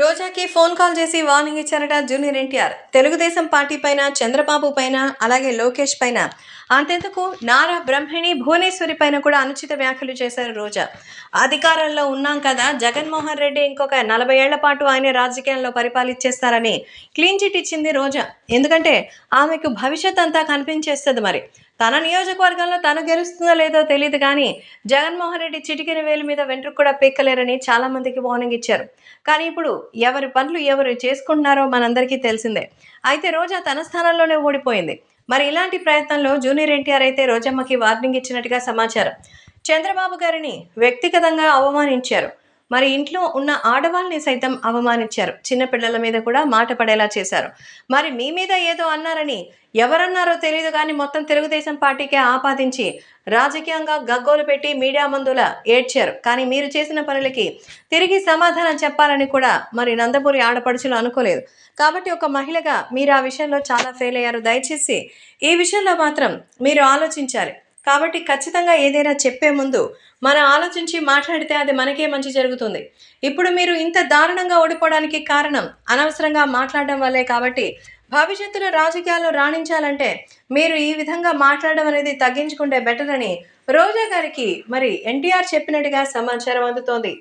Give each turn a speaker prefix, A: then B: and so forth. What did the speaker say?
A: రోజాకి phone call చేసి warning ఇచ్చారట junior NTR. Telugu Desam party పైన చంద్రబాబు పైన అలాగే లోకేష్ పైన. అంతెందుకు? నారా బ్రహ్మిణి భువనేశ్వరి పైన కూడా అనుచిత వ్యాఖ్యలు చేశారు రోజా. అధికారంలో ఉన్నాం కదా జగన్మోహన్ రెడ్డి ఇంకొక నలభై ఏళ్ళ పాటు ఆయన రాజకీయాల్లో పరిపాలించేస్తారని క్లీన్ చిట్ ఇచ్చింది రోజా. ఎందుకంటే ఆమెకు భవిష్యత్ అంతా కనిపించేస్తుంది మరి. తన నియోజకవర్గంలో తను గెలుస్తుందో లేదో తెలియదు కానీ జగన్మోహన్ రెడ్డి చిటికిన వేలు మీద వెంట్రుకు కూడా పీక్కలేరని చాలామందికి వార్నింగ్ ఇచ్చారు. కానీ ఇప్పుడు ఎవరి పనులు ఎవరు చేసుకుంటున్నారో మనందరికీ తెలిసిందే. అయితే రోజా తన స్థానంలోనే ఓడిపోయింది. మరి ఇలాంటి ప్రయత్నంలో జూనియర్ ఎన్టీఆర్ అయితే రోజమ్మకి వార్నింగ్ ఇచ్చినట్టుగా సమాచారం. చంద్రబాబు గారిని వ్యక్తిగతంగా అవమానించారు. మరి ఇంట్లో ఉన్న ఆడవాళ్ళని సైతం అవమానించారు. చిన్నపిల్లల మీద కూడా మాట పడేలా చేశారు. మరి మీ మీద ఏదో అన్నారని ఎవరన్నారో తెలియదు కానీ మొత్తం తెలుగుదేశం పార్టీకే ఆపాదించి రాజకీయంగా గగ్గోలు పెట్టి మీడియా మందుల ఏడ్చారు. కానీ మీరు చేసిన పనులకి తిరిగి సమాధానం చెప్పాలని కూడా మరి నందపూరి ఆడపడుచులు అనుకోలేదు. కాబట్టి ఒక మహిళగా మీరు ఆ విషయంలో చాలా ఫెయిల్ అయ్యారు. దయచేసి ఈ విషయంలో మాత్రం మీరు ఆలోచించాలి. కాబట్టి ఖచ్చితంగా ఏదైనా చెప్పే ముందు మనం ఆలోచించి మాట్లాడితే అది మనకే మంచి జరుగుతుంది. ఇప్పుడు మీరు ఇంత దారుణంగా ఓడిపోవడానికి కారణం అనవసరంగా మాట్లాడడం వల్లే కాబట్టి భవిష్యత్తులో రాజకీయాల్లో రాణించాలంటే మీరు ఈ విధంగా మాట్లాడడం అనేది తగ్గించుకుంటే బెటర్ అని రోజా గారికి మరి ఎన్టీఆర్ చెప్పినట్టుగా సమాచారం అందుతోంది.